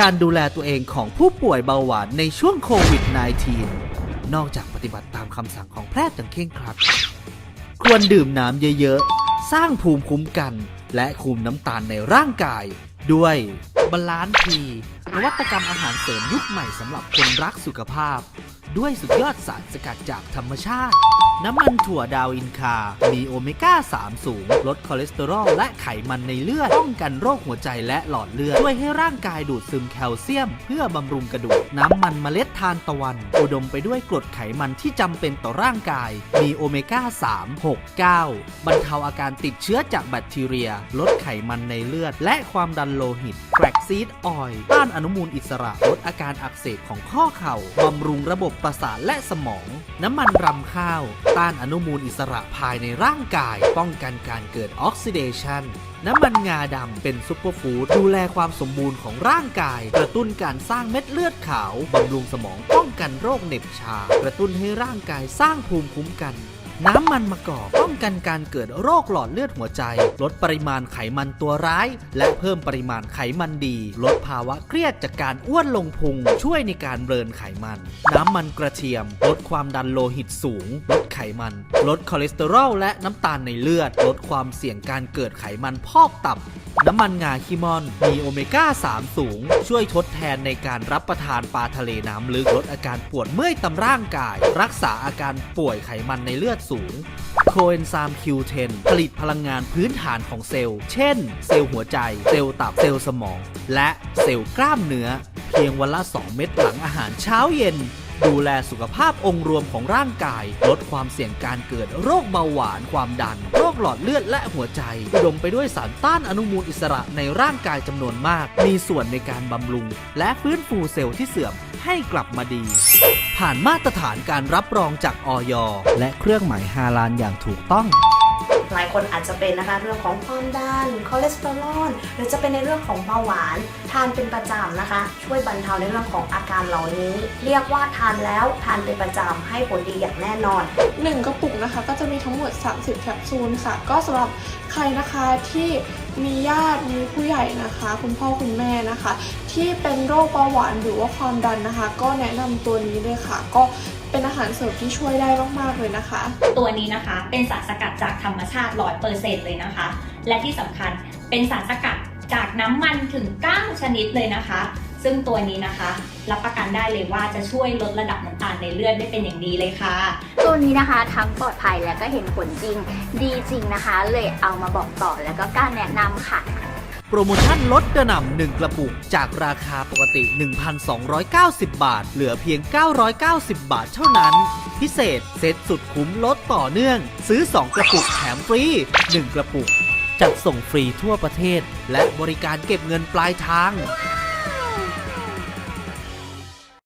การดูแลตัวเองของผู้ป่วยเบาหวานในช่วงโควิด -19 นอกจากปฏิบัติตามคำสั่งของแพทย์อย่างเคร่งครัด ควรดื่มน้ำเยอะๆ สร้างภูมิคุ้มกัน และคุมน้ำตาลในร่างกาย ด้วยบาลานซ์ทีนวัตกรรมอาหารเสริมยุคใหม่สำหรับคนรักสุขภาพ ด้วยสุดยอดสารสกัดจากธรรมชาติ น้ำมันถั่วดาวอินคา มีโอเมก้า 3 สูง ลดคอเลสเตอรอลและไขมันในเลือด ป้องกันโรคหัวใจและหลอดเลือด ช่วยให้ร่างกายดูดซึมแคลเซียม เพื่อบำรุงกระดูก น้ำมันเมล็ดทานตะวัน อุดมไปด้วยกรดไขมันที่จำเป็นต่อร่างกาย มีโอเมก้า 3 6 9 บรรเทาอาการติดเชื้อจากแบคทีเรีย ลดไขมันในเลือด และความดันโลหิตแฟลกซีดออยล์ต้านอนุมูลอิสระ ลดอาการอักเสบของข้อเข่าบำรุงระบบประสาทและสมอง น้ำมันรำข้าว ต้านอนุมูลอิสระภายในร่างกาย ป้องกันการเกิดออกซิเดชันน้ำมันงาดำเป็นซุปเปอร์ฟู้ดดูแลความสมบูรณ์ของร่างกาย กระตุ้นการสร้างเม็ดเลือดขาว บำรุงสมองป้องกันโรคเหน็บชา กระตุ้นให้ร่างกายสร้างภูมิคุ้มกัน น้ำมันมะกอกป้องกันการเกิดโรคหลอดเลือดหัวใจ ลดปริมาณไขมันตัวร้าย และเพิ่มปริมาณไขมันดี ลดภาวะเครียดจากการอ้วนลงพุง ช่วยในการเบิร์นไขมัน น้ำมันกระเทียม ลดความดันโลหิตสูง ลดไขมัน ลดคอเลสเตอรอลและน้ำตาลในเลือด ลดความเสี่ยงการเกิดไขมันพอกตับ น้ำมันงาคิมอน มีโอเมก้า 3 สูง ช่วยทดแทนในการรับประทานปลาทะเลน้ำลึกลดอาการปวดเมื่อยตามร่างกาย รักษาอาการป่วยไขมันในเลือดสูงโคเอนไซม์ Q10 ผลิตพลังงานพื้นฐานของเซลล์ เช่น เซลล์หัวใจ เซลล์ตับ เซลล์สมอง และเซลล์กล้ามเนื้อ เพียงวันละ 2 เม็ดหลังอาหารเช้าเย็น ดูแลสุขภาพองค์รวมของร่างกาย ลดความเสี่ยงการเกิดโรคเบาหวาน ความดัน โรคหลอดเลือดและหัวใจ อุดมไปด้วยสารต้านอนุมูลอิสระในร่างกายจำนวนมาก มีส่วนในการบำรุง และฟื้นฟูเซลล์ที่เสื่อม ให้กลับมาดี ผ่านมาตรฐานการรับรองจากออยและเครื่องหมายฮาลาลอย่างถูกต้อง หลายคนอาจจะเป็นนะคะเรื่องของความดันคอเลสเตอรอลหรือจะเป็นในเรื่องของเบาหวาน ทานเป็นประจำนะคะ ช่วยบรรเทาในเรื่องของอาการเหล่านี้ เรียกว่าทานแล้วทานเป็นประจำให้ผลดีอย่างแน่นอน1กระปุกนะคะก็จะมีทั้งหมด 30 แคปซูลค่ะ ก็สำหรับใครนะคะที่มีญาติมีผู้ใหญ่นะคะ คุณพ่อคุณแม่นะคะ ที่เป็นโรคเบาหวานหรือว่าความดันนะคะ ก็แนะนำตัวนี้เลยค่ะ ก็เป็นอาหารเสริมที่ช่วยได้มากๆเลยนะคะ ตัวนี้นะคะเป็นสารสกัดจากธรรมชาติ100%เเลยนะคะ และที่สำคัญเป็นสารสกัดจากน้ำมันถึง 9 ชนิดเลยนะคะ ซึ่งตัวนี้นะคะ รับประกันได้เลยว่าจะช่วยลดระดับน้ำตาลในเลือดได้เป็นอย่างดีเลยค่ะ ตัวนี้นะคะทั้งปลอดภัยและก็เห็นผลจริง ดีจริงนะคะ เลยเอามาบอกต่อแล้วก็กล้าแนะนำค่ะ โปรโมชั่นลดกระหน่ำ 1 กระปุก จากราคาปกติ 1,290 บาท เหลือเพียง 990 บาทเท่านั้น พิเศษเซตสุดคุ้มลดต่อเนื่อง ซื้อ 2 กระปุกแถมฟรี 1 กระปุก จัดส่งฟรีทั่วประเทศ และบริการเก็บเงินปลายทาง